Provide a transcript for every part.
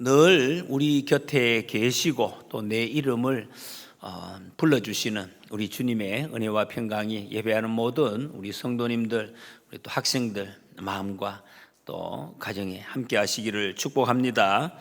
늘 우리 곁에 계시고 또 내 이름을 어, 불러주시는 우리 주님의 은혜와 평강이 예배하는 모든 우리 성도님들, 우리 또 학생들 마음과 또 가정에 함께 하시기를 축복합니다.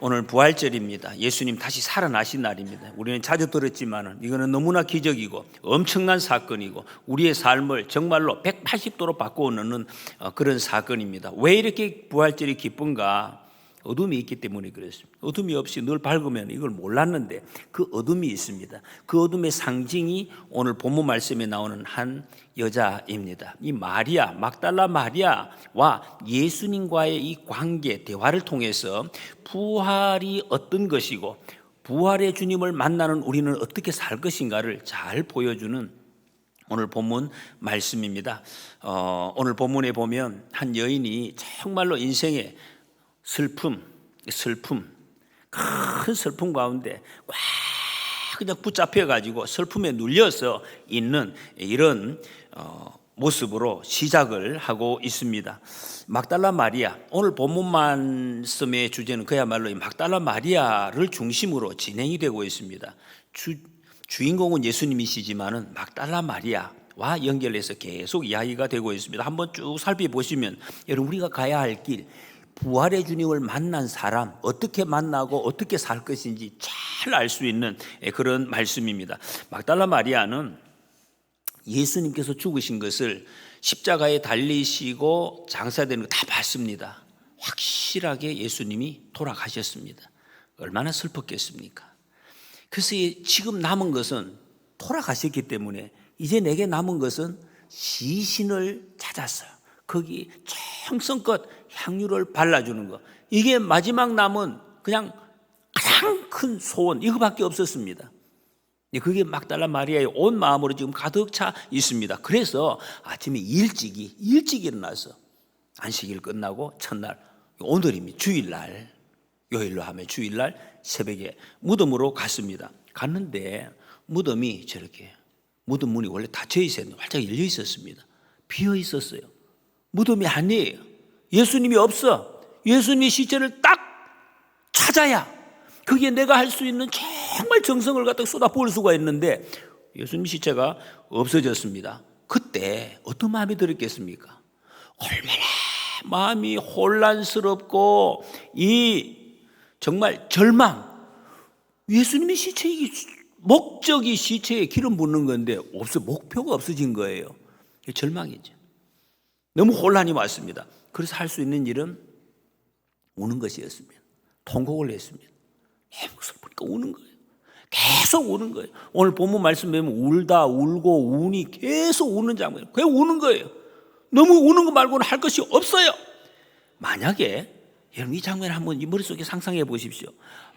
오늘 부활절입니다. 예수님 다시 살아나신 날입니다. 우리는 자주 들었지만 이거는 너무나 기적이고 엄청난 사건이고 우리의 삶을 정말로 180도로 바꾸어 놓는 어, 그런 사건입니다. 왜 이렇게 부활절이 기쁜가? 어둠이 있기 때문에 그렇습니다. 어둠이 없이 늘 밝으면 이걸 몰랐는데 그 어둠이 있습니다. 그 어둠의 상징이 오늘 본문 말씀에 나오는 한 여자입니다. 이 마리아, 막달라 마리아와 예수님과의 이 관계, 대화를 통해서 부활이 어떤 것이고 부활의 주님을 만나는 우리는 어떻게 살 것인가를 잘 보여주는 오늘 본문 말씀입니다. 어, 오늘 본문에 보면 한 여인이 정말로 인생에 슬픔, 슬픔, 큰 슬픔 가운데 꽉 그냥 붙잡혀 가지고 슬픔에 눌려서 있는 이런 어, 모습으로 시작을 하고 있습니다. 막달라 마리아 오늘 본문 말씀의 주제는 그야말로 이 막달라 마리아를 중심으로 진행이 되고 있습니다. 주, 주인공은 예수님이시지만은 막달라 마리아 와 연결해서 계속 이야기가 되고 있습니다. 한번 쭉 살펴보시면 여러분 우리가 가야 할 길, 부활의 주님을 만난 사람 어떻게 만나고 어떻게 살 것인지 잘 알 수 있는 그런 말씀입니다. 막달라 마리아는 예수님께서 죽으신 것을 십자가에 달리시고 장사되는 거 다 봤습니다. 확실하게 예수님이 돌아가셨습니다. 얼마나 슬펐겠습니까? 그래서 지금 남은 것은 돌아가셨기 때문에 이제 내게 남은 것은 시신을 찾았어요. 거기 정성껏 향유를 발라주는 거. 이게 마지막 남은 그냥 가장 큰 소원 이거밖에 없었습니다. 그게 막달라 마리아의 온 마음으로 지금 가득 차 있습니다. 그래서 아침에 일찍이 일찍 일어나서 안식일 끝나고 첫날 오늘입니다. 주일날 요일로 하면 주일날 새벽에 무덤으로 갔습니다. 갔는데 무덤이 저렇게 무덤 문이 원래 닫혀 있었는데 활짝 열려 있었습니다. 비어 있었어요. 무덤이 아니에요. 예수님이 없어. 예수님의 시체를 딱 찾아야 그게 내가 할 수 있는 정말 정성을 갖다 쏟아 부을 수가 있는데 예수님 시체가 없어졌습니다. 그때 어떤 마음이 들었겠습니까? 얼마나 마음이 혼란스럽고 이 정말 절망. 예수님의 시체 이 목적이 시체에 기름 붓는 건데 없어 목표가 없어진 거예요. 절망이죠. 너무 혼란이 왔습니다. 그래서 할 수 있는 일은 우는 것이었습니다. 통곡을 했습니다. 너무 슬프니까 우는 거예요. 계속 우는 거예요. 오늘 본문 말씀 보면 울다 울고 우니 계속 우는 장면. 그냥 우는 거예요. 너무 우는 거 말고는 할 것이 없어요. 만약에 여러분 이 장면 한번 이 머릿속에 상상해 보십시오.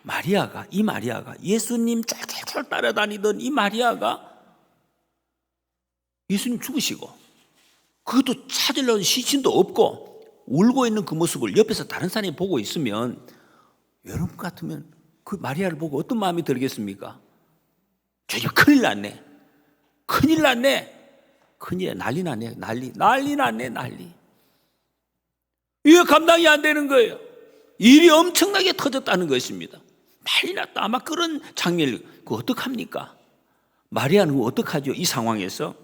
마리아가 이 마리아가 예수님 짤짤짤 따라다니던 이 마리아가 예수님 죽으시고 그것도 찾으려는 시신도 없고 울고 있는 그 모습을 옆에서 다른 사람이 보고 있으면 여러분 같으면 그 마리아를 보고 어떤 마음이 들겠습니까? 저집 큰일 났네. 큰일 났네. 큰일 난리 났네. 난리. 난리 났네. 난리. 이게 감당이 안 되는 거예요. 일이 엄청나게 터졌다는 것입니다. 난리 났다. 아마 그런 장면을 그 어떡합니까? 마리아는 그 어떡하죠? 이 상황에서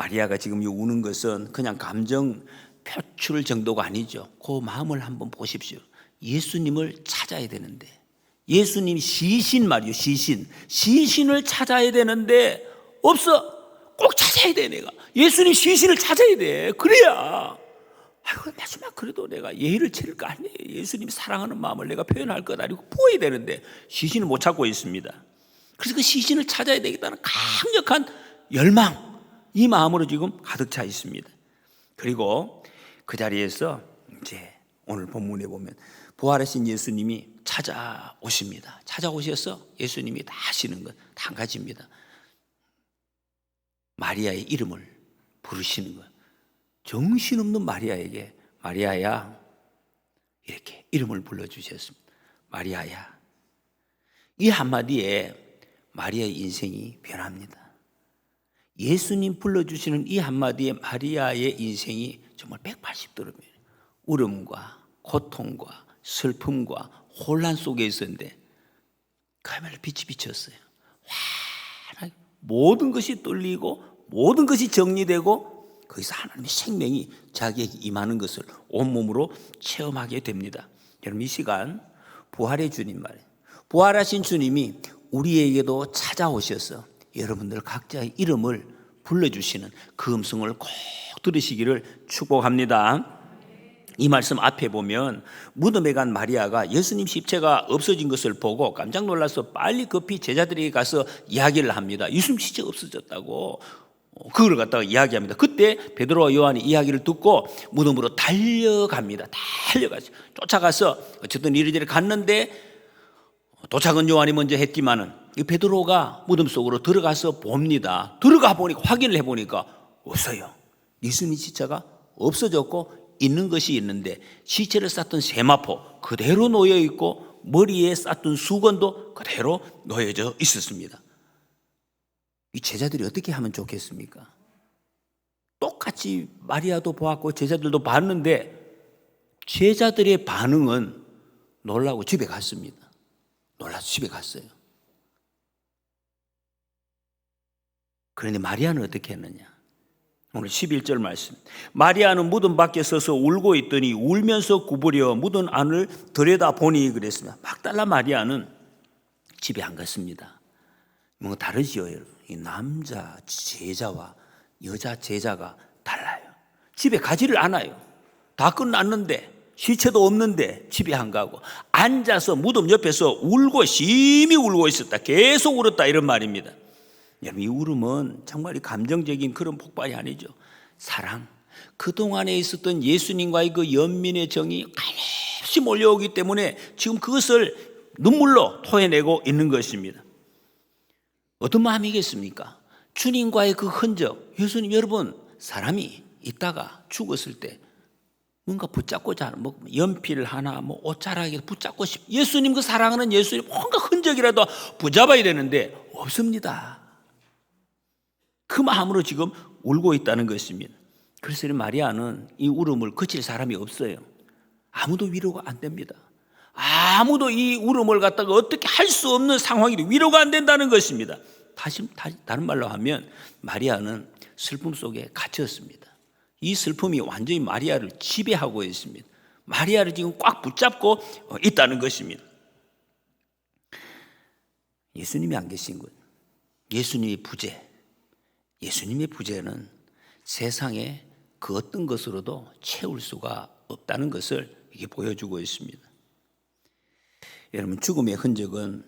마리아가 지금 우는 것은 그냥 감정 표출 정도가 아니죠. 그 마음을 한번 보십시오. 예수님을 찾아야 되는데 예수님 시신 말이요 시신. 시신을 찾아야 되는데 없어. 꼭 찾아야 돼 내가. 예수님 시신을 찾아야 돼. 그래야. 아이고 마지막 그래도 내가 예의를 치를 거 아니에요. 예수님 사랑하는 마음을 내가 표현할 것 아니고 보여야 되는데 시신을 못 찾고 있습니다. 그래서 그 시신을 찾아야 되겠다는 강력한 열망 이 마음으로 지금 가득 차 있습니다 그리고 그 자리에서 이제 오늘 본문에 보면 부활하신 예수님이 찾아오십니다. 찾아오셔서 예수님이 다 하시는 것한 가지입니다. 마리아의 이름을 부르시는 것. 정신없는 마리아에게 마리아야 이렇게 이름을 불러주셨습니다. 마리아야. 이 한마디에 마리아의 인생이 변합니다. 예수님 불러주시는 이 한마디에 마리아의 인생이 정말 180도로 변해요. 울음과 고통과 슬픔과 혼란 속에 있었는데 그야말로 빛이 비쳤어요. 환하게 모든 것이 뚫리고 모든 것이 정리되고 거기서 하나님의 생명이 자기에게 임하는 것을 온몸으로 체험하게 됩니다. 여러분 이 시간 부활의 주님 말이에요. 부활하신 주님이 우리에게도 찾아오셔서 여러분들 각자의 이름을 불러주시는 그 음성을 꼭 들으시기를 축복합니다. 이 말씀 앞에 보면 무덤에 간 마리아가 예수님 십체가 없어진 것을 보고 깜짝 놀라서 빨리 급히 제자들에게 가서 이야기를 합니다. 예수님 십체가 없어졌다고 어, 그걸 갖다가 이야기합니다. 그때 베드로와 요한이 이야기를 듣고 무덤으로 달려갑니다. 달려가죠. 쫓아가서 어쨌든 이리저리 갔는데 도착은 요한이 먼저 했지만은 이 베드로가 무덤 속으로 들어가서 봅니다. 들어가 보니까 확인을 해 보니까 없어요. 예수님 시체가 없어졌고 있는 것이 있는데 시체를 쌌던 세마포 그대로 놓여 있고 머리에 쌌던 수건도 그대로 놓여져 있었습니다. 이 제자들이 어떻게 하면 좋겠습니까? 똑같이 마리아도 보았고 제자들도 봤는데 제자들의 반응은 놀라고 집에 갔습니다. 놀라서 집에 갔어요. 그런데 마리아는 어떻게 했느냐? 오늘 11절 말씀. 마리아는 무덤 밖에 서서 울고 있더니 울면서 구부려 무덤 안을 들여다 보니 그랬습니다. 막달라 마리아는 집에 안 갔습니다. 뭔가 다르지요, 여러분. 이 남자 제자와 여자 제자가 달라요. 집에 가지를 않아요. 다 끝났는데 시체도 없는데 집에 안 가고 앉아서 무덤 옆에서 울고 심히 울고 있었다. 계속 울었다 이런 말입니다. 여러분 이 울음은 정말 이 감정적인 그런 폭발이 아니죠. 사랑. 그 동안에 있었던 예수님과의 그 연민의 정이 한없이 몰려오기 때문에 지금 그것을 눈물로 토해내고 있는 것입니다. 어떤 마음이겠습니까? 주님과의 그 흔적. 예수님 여러분 사람이 있다가 죽었을 때 뭔가 붙잡고자 하는 뭐 연필 하나 뭐 옷자락에 붙잡고 싶 예수님 그 사랑하는 예수님 뭔가 흔적이라도 붙잡아야 되는데 없습니다. 그 마음으로 지금 울고 있다는 것입니다. 그래서 이 마리아는 이 울음을 그칠 사람이 없어요. 아무도 위로가 안 됩니다. 아무도 이 울음을 갖다가 어떻게 할 수 없는 상황이 위로가 안 된다는 것입니다. 다시, 다시 다른 말로 하면 마리아는 슬픔 속에 갇혔습니다. 이 슬픔이 완전히 마리아를 지배하고 있습니다. 마리아를 지금 꽉 붙잡고 어, 있다는 것입니다. 예수님이 안 계신 것, 예수님의 부재, 예수님의 부재는 세상에 그 어떤 것으로도 채울 수가 없다는 것을 이게 보여주고 있습니다. 여러분 죽음의 흔적은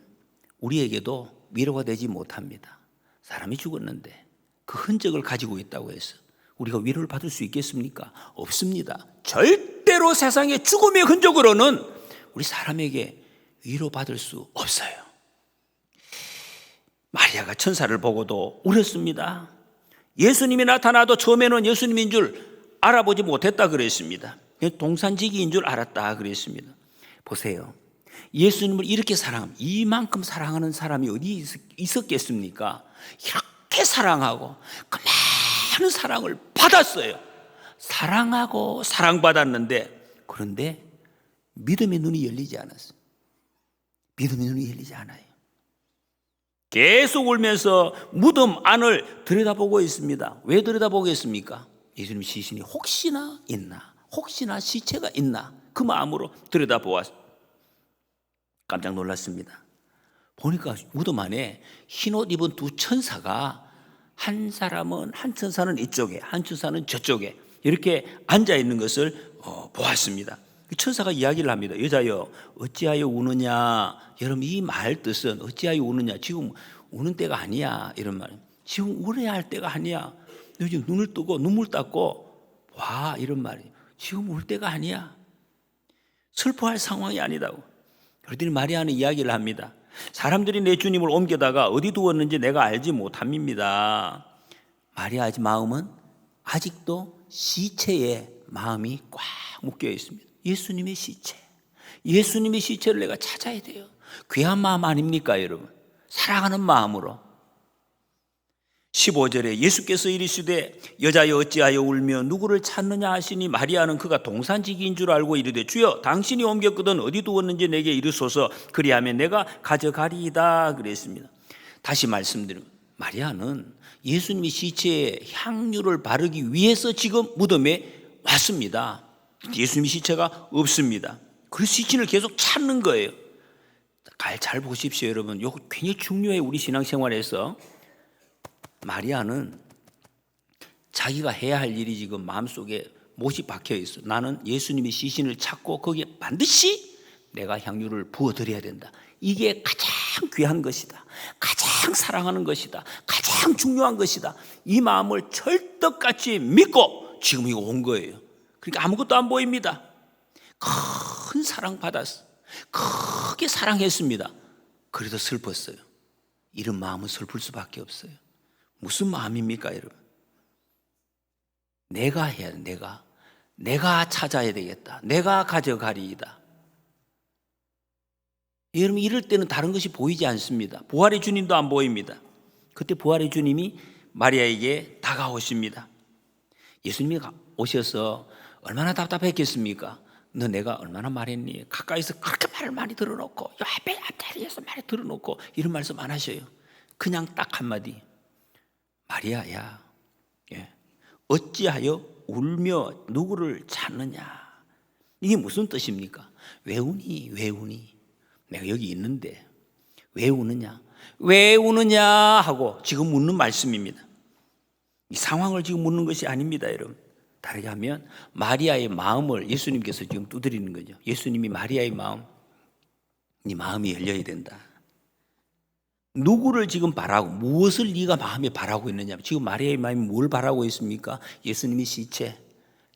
우리에게도 위로가 되지 못합니다. 사람이 죽었는데 그 흔적을 가지고 있다고 해서 우리가 위로를 받을 수 있겠습니까? 없습니다. 절대로 세상의 죽음의 흔적으로는 우리 사람에게 위로받을 수 없어요. 마리아가 천사를 보고도 울었습니다. 예수님이 나타나도 처음에는 예수님인 줄 알아보지 못했다 그랬습니다. 동산지기인 줄 알았다 그랬습니다. 보세요. 예수님을 이렇게 사랑, 이만큼 사랑하는 사람이 어디 있었겠습니까? 이렇게 사랑하고 그 많은 사랑을 받았어요. 사랑하고 사랑받았는데 그런데 믿음의 눈이 열리지 않았어요. 믿음의 눈이 열리지 않아요. 계속 울면서 무덤 안을 들여다보고 있습니다. 왜 들여다보겠습니까? 예수님 시신이 혹시나 있나? 혹시나 시체가 있나? 그 마음으로 들여다보았 깜짝 놀랐습니다. 보니까 무덤 안에 흰옷 입은 두 천사가 한 사람은 한 천사는 이쪽에 한 천사는 저쪽에 이렇게 앉아 있는 것을 어, 보았습니다. 그 천사가 이야기를 합니다. 여자여 어찌하여 우느냐? 여러분 이 말 뜻은 어찌하여 우느냐? 지금 우는 때가 아니야 이런 말. 지금 울어야 할 때가 아니야. 너 지금 눈을 뜨고 눈물 닦고 와 이런 말이. 지금 울 때가 아니야. 슬퍼할 상황이 아니다고. 그러더니 마리아는 이야기를 합니다. 사람들이 내 주님을 옮겨다가 어디 두었는지 내가 알지 못함입니다. 마리아의 마음은 아직도 시체에 마음이 꽉 묶여 있습니다. 예수님의 시체. 예수님의 시체를 내가 찾아야 돼요. 귀한 마음 아닙니까, 여러분? 사랑하는 마음으로. 15절에 예수께서 이르시되 여자여 어찌하여 울며 누구를 찾느냐 하시니 마리아는 그가 동산지기인 줄 알고 이르되 주여 당신이 옮겼거든 어디 두었는지 내게 이르소서 그리하면 내가 가져가리이다 그랬습니다. 다시 말씀드립니다. 마리아는 예수님이 시체에 향유를 바르기 위해서 지금 무덤에 왔습니다. 예수님이 시체가 없습니다. 그래서 시신을 계속 찾는 거예요. 잘, 잘 보십시오, 여러분. 이거 굉장히 중요해, 우리 신앙생활에서. 마리아는 자기가 해야 할 일이 지금 마음속에 못이 박혀 있어. 나는 예수님의 시신을 찾고 거기에 반드시 내가 향유를 부어 드려야 된다. 이게 가장 귀한 것이다. 가장 사랑하는 것이다. 가장 중요한 것이다. 이 마음을 철떡같이 믿고 지금 이거 온 거예요. 그러니까 아무것도 안 보입니다. 큰 사랑 받았어. 크게 사랑했습니다. 그래도 슬펐어요. 이런 마음은 슬플 수밖에 없어요. 무슨 마음입니까, 여러분? 내가 해야 돼, 내가. 내가 찾아야 되겠다. 내가 가져가리이다. 여러분, 이럴 때는 다른 것이 보이지 않습니다. 부활의 주님도 안 보입니다. 그때 부활의 주님이 마리아에게 다가오십니다. 예수님이 오셔서 얼마나 답답했겠습니까? 너 내가 얼마나 말했니? 가까이서 그렇게 말을 많이 들어놓고, 요 앞에 앞자리에서 많이 들어놓고, 이런 말씀 안 하셔요. 그냥 딱 한마디. 마리아야, 예. 어찌하여 울며 누구를 찾느냐? 이게 무슨 뜻입니까? 왜 우니? 왜 우니? 내가 여기 있는데 왜 우느냐? 왜 우느냐? 하고 지금 묻는 말씀입니다. 이 상황을 지금 묻는 것이 아닙니다, 여러분. 다르게 하면 마리아의 마음을 예수님께서 지금 두드리는 거죠. 예수님이 마리아의 마음, 네 마음이 열려야 된다. 누구를 지금 바라고 무엇을 네가 마음에 바라고 있느냐? 지금 마리아의 마음이 뭘 바라고 있습니까? 예수님이 시체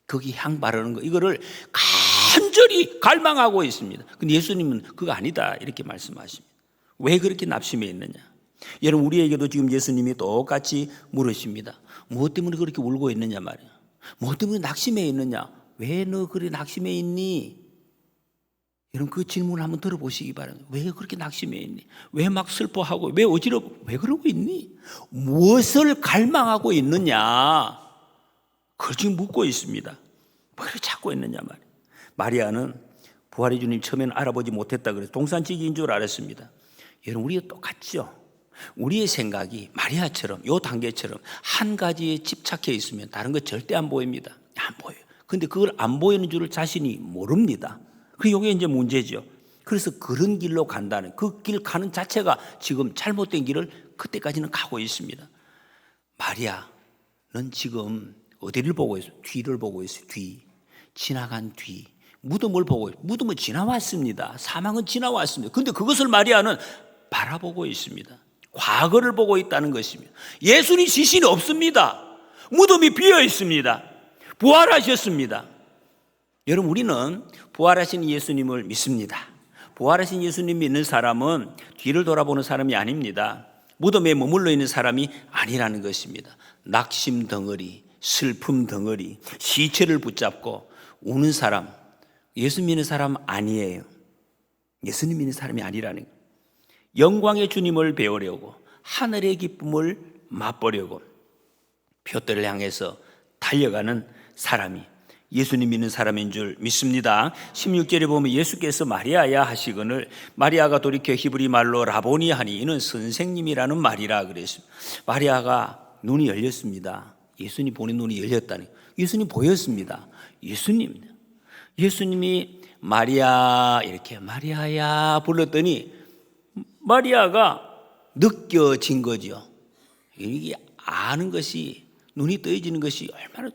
거기 향 바르는 거 이거를 간절히 갈망하고 있습니다. 근데 예수님은 그거 아니다 이렇게 말씀하십니다. 왜 그렇게 납심해 있느냐? 여러분 우리에게도 지금 예수님이 똑같이 물으십니다. 무엇 때문에 그렇게 울고 있느냐 말이야. 무엇 때문에 낙심해 있느냐? 왜 너 그래 낙심해 있니? 여러분 그 질문을 한번 들어보시기 바랍니다. 왜 그렇게 낙심해 있니? 왜 막 슬퍼하고 왜 어지러? 왜 그러고 있니? 무엇을 갈망하고 있느냐? 그걸 지금 묻고 있습니다. 뭘 찾고 있느냐 말이에요. 마리아는 부활의 주님 처음에는 알아보지 못했다 그래서 동산지기인 줄 알았습니다. 여러분 우리가 똑같죠. 우리의 생각이 마리아처럼 요 단계처럼 한 가지에 집착해 있으면 다른 거 절대 안 보입니다. 안 보여요. 근데 그걸 안 보이는 줄을 자신이 모릅니다. 그 요게 이제 문제죠. 그래서 그런 길로 간다는 그 길 가는 자체가 지금 잘못된 길을 그때까지는 가고 있습니다. 마리아는 지금 어디를 보고 있어? 뒤를 보고 있어. 뒤. 지나간 뒤. 무덤을 보고 있어. 무덤은 지나왔습니다. 사망은 지나왔습니다. 근데 그것을 마리아는 바라보고 있습니다. 과거를 보고 있다는 것입니다. 예수님 시신이 없습니다. 무덤이 비어 있습니다. 부활하셨습니다. 여러분 우리는 부활하신 예수님을 믿습니다. 부활하신 예수님 믿는 사람은 뒤를 돌아보는 사람이 아닙니다. 무덤에 머물러 있는 사람이 아니라는 것입니다. 낙심 덩어리, 슬픔 덩어리, 시체를 붙잡고 우는 사람, 예수 믿는 사람 아니에요. 예수님 믿는 사람이 아니라는 거예요. 영광의 주님을 배우려고 하늘의 기쁨을 맛보려고 표대를 향해서 달려가는 사람이 예수님 믿는 사람인 줄 믿습니다. 16절에 보면 예수께서 마리아야 하시거늘 마리아가 돌이켜 히브리 말로 라보니 하니 이는 선생님이라는 말이라 그랬습니다. 마리아가 눈이 열렸습니다. 예수님 보는 눈이 열렸다니. 예수님 보였습니다. 예수님. 예수님이 마리아 이렇게 마리아야 불렀더니 마리아가 느껴진 거죠. 이게 아는 것이 눈이 떠지는 것이 얼마나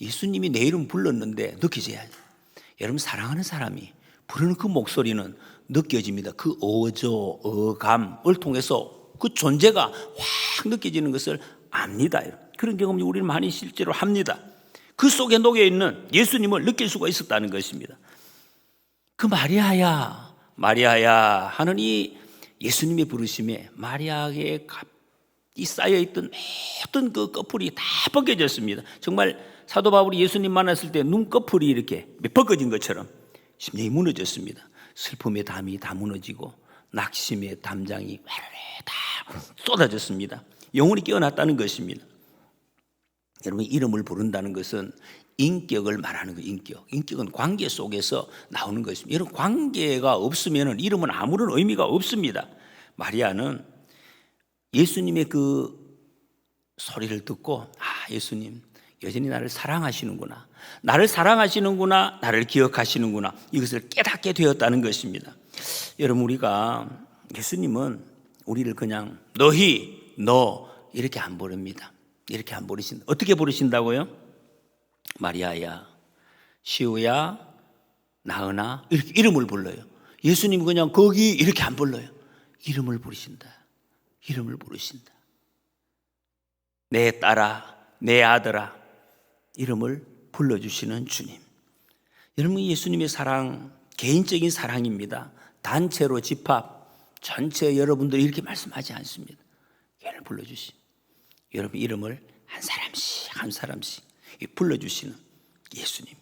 예수님이 내 이름 불렀는데 느껴져야지. 여러분 사랑하는 사람이 부르는 그 목소리는 느껴집니다. 그 어조, 어감을 통해서 그 존재가 확 느껴지는 것을 압니다. 그런 경험이 우리는 많이 실제로 합니다. 그 속에 녹여 있는 예수님을 느낄 수가 있었다는 것입니다. 그 마리아야, 마리아야 하는 이 예수님의 부르심에 마리아에게 이 쌓여있던 모든 그 꺼풀이 다 벗겨졌습니다. 정말 사도 바울이 예수님 만났을 때 눈꺼풀이 이렇게 벗겨진 것처럼 심령이 무너졌습니다. 슬픔의 담이 다 무너지고 낙심의 담장이 다 쏟아졌습니다. 영혼이 깨어났다는 것입니다. 여러분 이름을 부른다는 것은 인격을 말하는 거 인격. 인격은 관계 속에서 나오는 것입니다. 여러분 관계가 없으면 이름은 아무런 의미가 없습니다. 마리아는 예수님의 그 소리를 듣고 아 예수님 여전히 나를 사랑하시는구나. 나를 사랑하시는구나. 나를 기억하시는구나. 이것을 깨닫게 되었다는 것입니다. 여러분 우리가 예수님은 우리를 그냥 너희 너 이렇게 안 부릅니다. 이렇게 안 부르신다. 어떻게 부르신다고요? 마리아야, 시우야, 나은아 이렇게 이름을 불러요. 예수님 그냥 거기 이렇게 안 불러요. 이름을 부르신다. 이름을 부르신다. 내 딸아, 내 아들아 이름을 불러주시는 주님. 여러분 예수님의 사랑 개인적인 사랑입니다. 단체로 집합 전체 여러분들이 이렇게 말씀하지 않습니다. 걔를 불러주시. 여러분 이름을 한 사람씩 한 사람씩 불러주시는 예수님.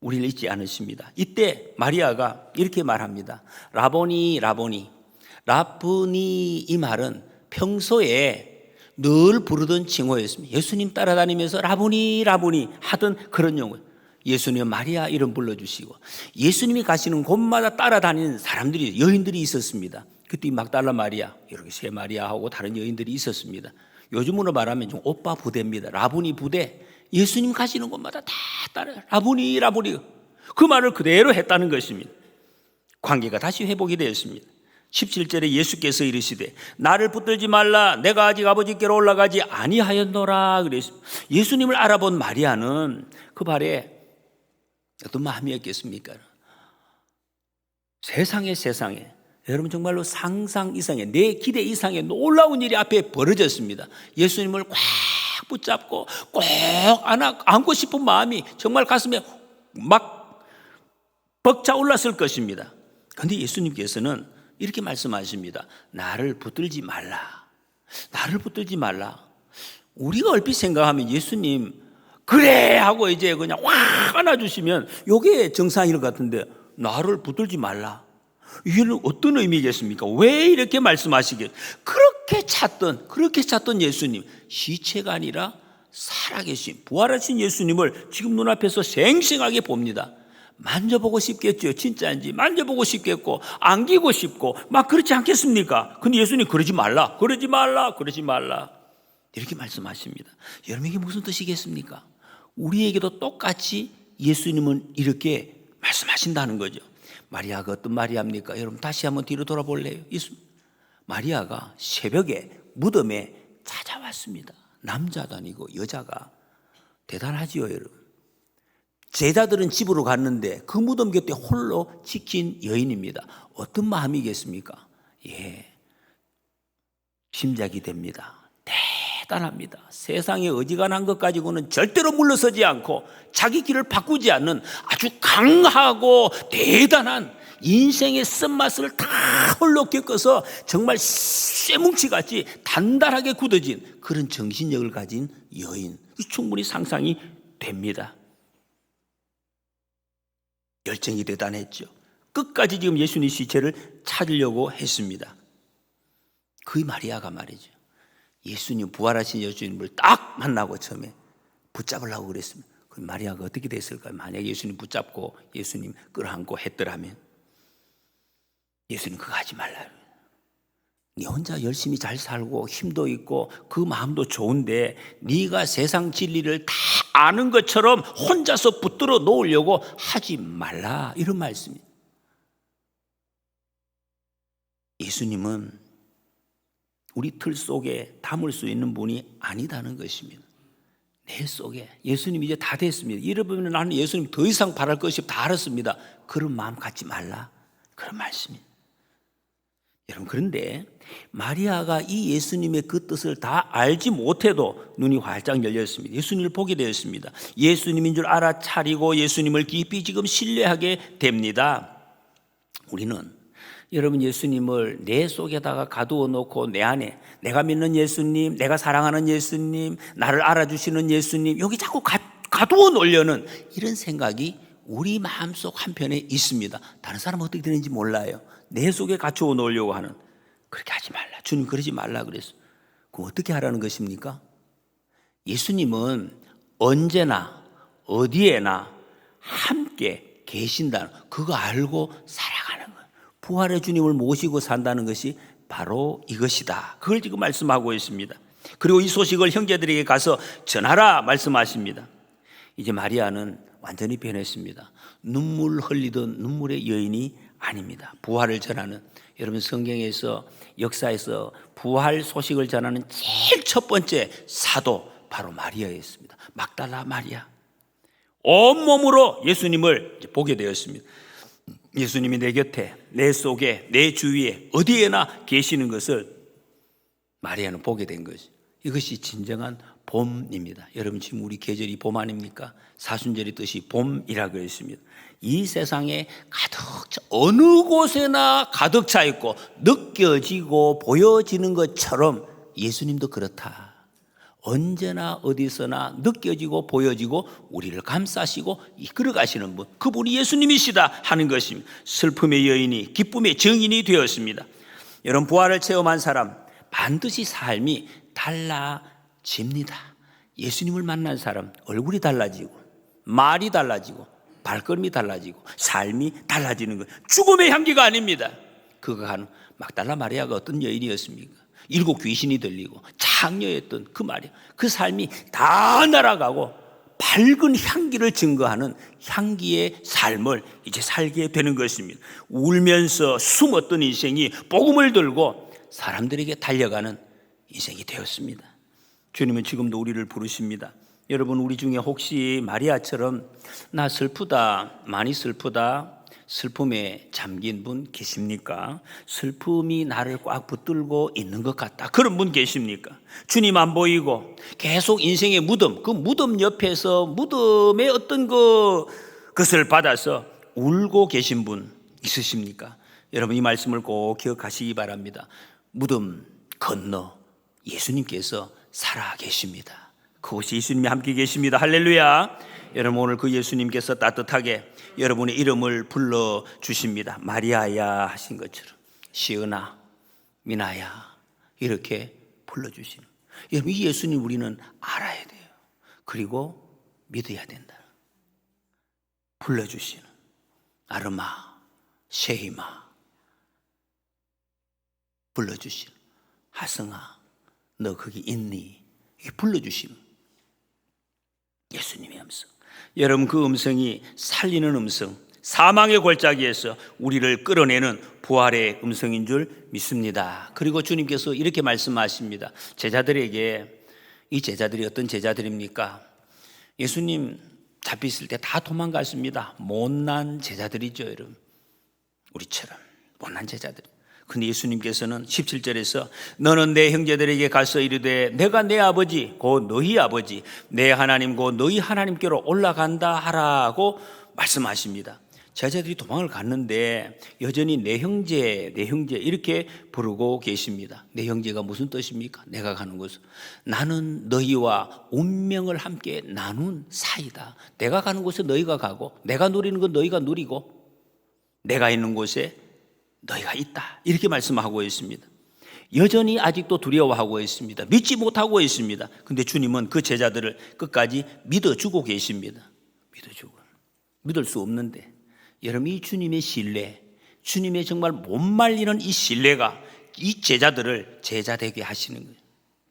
우리를 잊지 않으십니다. 이때 마리아가 이렇게 말합니다. 라보니 라보니 라프니 이 말은 평소에 늘 부르던 칭호였습니다. 예수님 따라다니면서 라보니 라보니 하던 그런 용어. 예수님 마리아 이름 불러주시고 예수님이 가시는 곳마다 따라다니는 사람들이 여인들이 있었습니다. 그때 막달라 마리아 이렇게 세 마리아하고 다른 여인들이 있었습니다. 요즘으로 말하면 좀 오빠 부대입니다. 라보니 부대. 예수님 가시는 곳마다 다 따라 라보니 라보니 그 말을 그대로 했다는 것입니다. 관계가 다시 회복이 되었습니다. 17절에 예수께서 이르시되 나를 붙들지 말라 내가 아직 아버지께로 올라가지 아니하였노라 그랬습니다. 예수님을 알아본 마리아는 그 발에 어떤 마음이었겠습니까? 세상에 세상에 여러분 정말로 상상 이상의 내 기대 이상의 놀라운 일이 앞에 벌어졌습니다. 예수님을 꽉 붙잡고 꼭 안아, 안고 싶은 마음이 정말 가슴에 막 벅차 올랐을 것입니다. 그런데 예수님께서는 이렇게 말씀하십니다. 나를 붙들지 말라. 나를 붙들지 말라. 우리가 얼핏 생각하면 예수님 그래 하고 이제 그냥 확 안아주시면 요게 정상일 것 같은데 나를 붙들지 말라. 이게는 어떤 의미겠습니까? 왜 이렇게 말씀하시게? 그렇게 찾던 그렇게 찾던 예수님 시체가 아니라 살아계신 부활하신 예수님을 지금 눈앞에서 생생하게 봅니다. 만져보고 싶겠죠. 진짜인지 만져보고 싶겠고 안기고 싶고 막 그렇지 않겠습니까? 근데 예수님 그러지 말라. 그러지 말라. 그러지 말라. 이렇게 말씀하십니다. 여러분 이게 무슨 뜻이겠습니까? 우리에게도 똑같이 예수님은 이렇게 말씀하신다는 거죠. 마리아가 어떤 마리아입니까? 여러분 다시 한번 뒤로 돌아볼래요? 예수 마리아가 새벽에 무덤에 찾아왔습니다. 남자도 아니고 여자가 대단하지요, 여러분. 제자들은 집으로 갔는데 그 무덤 곁에 홀로 지킨 여인입니다. 어떤 마음이겠습니까? 예. 짐작이 됩니다. 대단합니다. 세상에 어지간한 것 가지고는 절대로 물러서지 않고 자기 길을 바꾸지 않는 아주 강하고 대단한 인생의 쓴맛을 다 홀로 겪어서 정말 쇠뭉치 같이 단단하게 굳어진 그런 정신력을 가진 여인. 충분히 상상이 됩니다. 열정이 대단했죠. 끝까지 지금 예수님 시체를 찾으려고 했습니다. 그 마리아가 말이죠. 예수님 부활하신 예수님을 딱 만나고 처음에 붙잡으려고 그랬습니다. 그 마리아가 어떻게 됐을까요? 만약 예수님 붙잡고 예수님 끌어안고 했더라면 예수님 그거 하지 말라. 네 혼자 열심히 잘 살고 힘도 있고 그 마음도 좋은데 네가 세상 진리를 다 아는 것처럼 혼자서 붙들어 놓으려고 하지 말라 이런 말씀이에요. 예수님은 우리 틀 속에 담을 수 있는 분이 아니다는 것입니다. 내 속에 예수님 이제 다 됐습니다. 이러면 나는 예수님 더 이상 바랄 것이 다 알았습니다. 그런 마음 갖지 말라. 그런 말씀입니다. 여러분 그런데 마리아가 이 예수님의 그 뜻을 다 알지 못해도 눈이 활짝 열렸습니다. 예수님을 보게 되었습니다. 예수님인 줄 알아차리고 예수님을 깊이 지금 신뢰하게 됩니다. 우리는 여러분 예수님을 내 속에다가 가두어 놓고 내 안에 내가 믿는 예수님, 내가 사랑하는 예수님, 나를 알아주시는 예수님 여기 자꾸 가, 가두어 놓으려는 이런 생각이 우리 마음속 한편에 있습니다. 다른 사람은 어떻게 되는지 몰라요. 내 속에 갖추어 놓으려고 하는 그렇게 하지 말라. 주님 그러지 말라 그랬어. 그 어떻게 하라는 것입니까? 예수님은 언제나 어디에나 함께 계신다는 그거 알고 거예요. 부활의 주님을 모시고 산다는 것이 바로 이것이다. 그걸 지금 말씀하고 있습니다. 그리고 이 소식을 형제들에게 가서 전하라 말씀하십니다. 이제 마리아는 완전히 변했습니다. 눈물 흘리던 눈물의 여인이 아닙니다. 부활을 전하는 여러분 성경에서 역사에서 부활 소식을 전하는 제일 첫 번째 사도 바로 마리아였습니다. 막달라 마리아. 온몸으로 예수님을 보게 되었습니다. 예수님이 내 곁에, 내 속에, 내 주위에 어디에나 계시는 것을 마리아는 보게 된 것이. 이것이 진정한 봄입니다. 여러분 지금 우리 계절이 봄 아닙니까? 사순절의 뜻이 봄이라고 했습니다. 이 세상에 가득 차, 어느 곳에나 가득 차 있고 느껴지고 보여지는 것처럼 예수님도 그렇다. 언제나 어디서나 느껴지고 보여지고 우리를 감싸시고 이끌어 가시는 분 그분이 예수님이시다 하는 것입니다. 슬픔의 여인이 기쁨의 증인이 되었습니다. 여러분 부활을 체험한 사람 반드시 삶이 달라집니다. 예수님을 만난 사람 얼굴이 달라지고 말이 달라지고 발걸음이 달라지고 삶이 달라지는 것. 죽음의 향기가 아닙니다. 그가 한 막달라 마리아가 어떤 여인이었습니까? 일곱 귀신이 들리고 창녀였던 그 말이 그 삶이 다 날아가고 밝은 향기를 증거하는 향기의 삶을 이제 살게 되는 것입니다. 울면서 숨었던 인생이 복음을 들고 사람들에게 달려가는 인생이 되었습니다. 주님은 지금도 우리를 부르십니다. 여러분 우리 중에 혹시 마리아처럼 나 슬프다 많이 슬프다 슬픔에 잠긴 분 계십니까? 슬픔이 나를 꽉 붙들고 있는 것 같다. 그런 분 계십니까? 주님 안 보이고 계속 인생의 무덤, 그 무덤 옆에서 무덤의 어떤 그 것을 받아서 울고 계신 분 있으십니까? 여러분 이 말씀을 꼭 기억하시기 바랍니다. 무덤 건너 예수님께서 살아 계십니다. 그곳이 예수님이 함께 계십니다. 할렐루야. 여러분 오늘 그 예수님께서 따뜻하게 여러분의 이름을 불러 주십니다. 마리아야 하신 것처럼 시은아, 미나야 이렇게 불러 주시는. 여러분 이 예수님 우리는 알아야 돼요. 그리고 믿어야 된다. 불러 주시는 아르마, 쉐이마 불러 주시는 하승아 너 거기 있니? 불러 주시는 예수님의 음성. 여러분 그 음성이 살리는 음성, 사망의 골짜기에서 우리를 끌어내는 부활의 음성인 줄 믿습니다. 그리고 주님께서 이렇게 말씀하십니다. 제자들에게 이 제자들이 어떤 제자들입니까? 예수님 잡혔을 때다 도망갔습니다. 못난 제자들이죠, 여러분. 우리처럼 못난 제자들. 근데 예수님께서는 17절에서 너는 내 형제들에게 가서 이르되 내가 내 아버지 곧 너희 아버지 내 하나님 곧 너희 하나님께로 올라간다 하라고 말씀하십니다. 제자들이 도망을 갔는데 여전히 내 형제 내 형제 이렇게 부르고 계십니다. 내 형제가 무슨 뜻입니까? 내가 가는 곳은 나는 너희와 운명을 함께 나눈 사이다. 내가 가는 곳에 너희가 가고 내가 누리는 건 너희가 누리고 내가 있는 곳에 너희가 있다. 이렇게 말씀하고 있습니다. 여전히 아직도 두려워하고 있습니다. 믿지 못하고 있습니다. 근데 주님은 그 제자들을 끝까지 믿어주고 계십니다. 믿어주고. 믿을 수 없는데. 여러분, 이 주님의 신뢰, 주님의 정말 못 말리는 이 신뢰가 이 제자들을 제자 되게 하시는 거예요.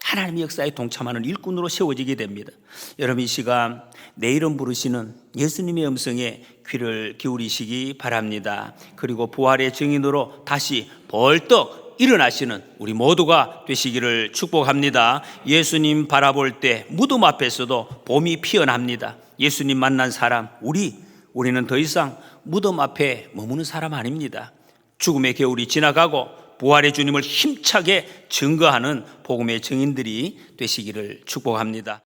하나님의 역사에 동참하는 일꾼으로 세워지게 됩니다. 여러분 이 시간 내 이름 부르시는 예수님의 음성에 귀를 기울이시기 바랍니다. 그리고 부활의 증인으로 다시 벌떡 일어나시는 우리 모두가 되시기를 축복합니다. 예수님 바라볼 때 무덤 앞에서도 봄이 피어납니다. 예수님 만난 사람 우리 우리는 더 이상 무덤 앞에 머무는 사람 아닙니다. 죽음의 겨울이 지나가고 부활의 주님을 힘차게 증거하는 복음의 증인들이 되시기를 축복합니다.